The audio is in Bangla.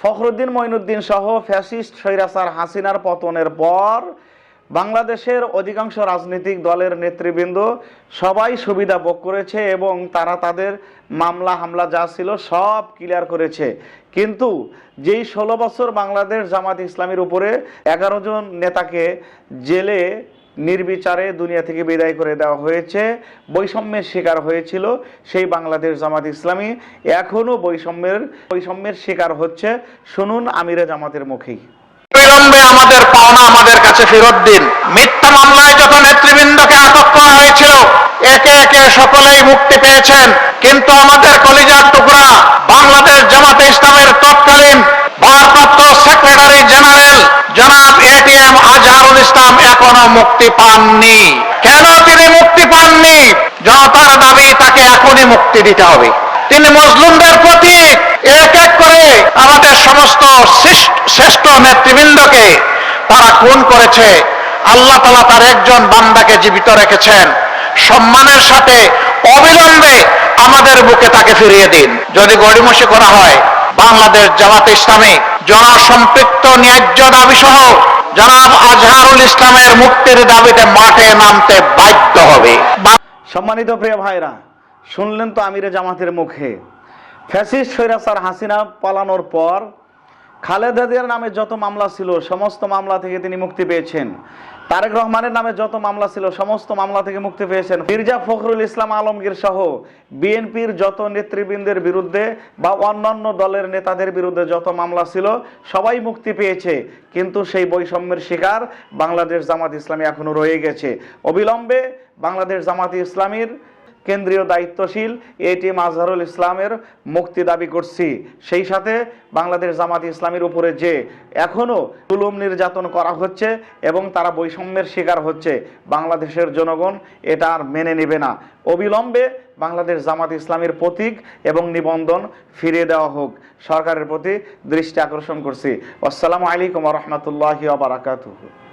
ফখরুদ্দিন মঈনুদ্দিন সহ ফ্যাসিস্ট স্বৈরাচার হাসিনার পতনের পর বাংলাদেশের অধিকাংশ রাজনৈতিক দলের নেতৃবৃন্দ সবাই সুবিধা ভোগ করেছে এবং তারা তাদের মামলা, হামলা যা ছিল সব ক্লিয়ার করেছে। কিন্তু যেই ষোলো বছর বাংলাদেশ জামাত ইসলামের উপরে এগারো জন নেতাকে জেলে নির্বিচারে দুনিয়া থেকে বিদায় করে দেওয়া হয়েছে। বৈষম্যের শিকার হয়েছিল সেই বাংলাদেশ জামাত ইসলামী। এখনও বৈষম্যের বৈষম্যের শিকার হচ্ছে। শুনুন আমিরে জামাতের মুখেই। বিলম্বে আমাদের পাওনা আমাদের কাছে ফেরত দিন। মিথ্যা মামলায় যত নেতৃবৃন্দকে আটক করা হয়েছিল, একে একে সকলেই মুক্তি পেয়েছেন। কিন্তু আমাদের কলিজার টুকরা বাংলাদেশ জামাতে ইসলামের তৎকালীন ভারপ্রাপ্ত সেক্রেটারি জেনারেল জনাব এটিএম আজহারুল ইসলাম এখনও মুক্তি পাননি। কেন তিনি মুক্তি পাননি? জনতার দাবি, তাকে এখনই মুক্তি দিতে হবে। তিনি মজলুমদের প্রতি এক এক করে আমাদের সমস্ত শ্রেষ্ঠ- নেতৃবৃন্দকে তারা খুন করেছে। আল্লাহ তালা তার একজন বান্দাকে জীবিত রেখেছেন। সম্মানের সাথে অবিলম্বে আমাদের বুকে তাকে ফিরিয়ে দিন। যদি গড়িমসি করা হয়, বাংলাদেশ জামাত ইসলামী জনসম্পৃক্ত ন্যায্য দাবি সহ জনাব আজহারুল ইসলামের মুক্তির দাবিতে মাঠে নামতে বাধ্য হবে। সম্মানিত প্রিয় ভাইরা, শুনলেন তো আমিরে জামাতের মুখে। ফ্যাসিস্ট স্বৈরাচার হাসিনা পালানোর পর খালেদা জিয়ার নামে যত মামলা ছিল, সমস্ত মামলা থেকে তিনি মুক্তি পেয়েছেন। তারেক রহমানের নামে যত মামলা ছিল, সমস্ত মামলা থেকে মুক্তি পেয়েছেন। মির্জা ফখরুল ইসলাম আলমগীর সহ বিএনপির যত নেতৃবৃন্দের বিরুদ্ধে বা অন্যান্য দলের নেতাদের বিরুদ্ধে যত মামলা ছিল, সবাই মুক্তি পেয়েছে। কিন্তু সেই বৈষম্যের শিকার বাংলাদেশ জামাত ইসলামী এখনও রয়ে গেছে। অবিলম্বে বাংলাদেশ জামাত ইসলামীর কেন্দ্রীয় দায়িত্বশীল এটিএম আজহারুল ইসলামের মুক্তি দাবি করছি। সেই সাথে বাংলাদেশ জামাত ইসলামের উপরে যে এখনও তুলুম নির্যাতন করা হচ্ছে এবং তারা বৈষম্যের শিকার হচ্ছে বাংলাদেশের জনগণ, এটা আর মেনে নেবে না। অবিলম্বে বাংলাদেশ জামাত ইসলামের প্রতীক এবং নিবন্ধন ফিরিয়ে দেওয়া হোক। সরকারের প্রতি দৃষ্টি আকর্ষণ করছি। আসসালামু আলাইকুম রহমতুল্লাহি বারাকাতুহু।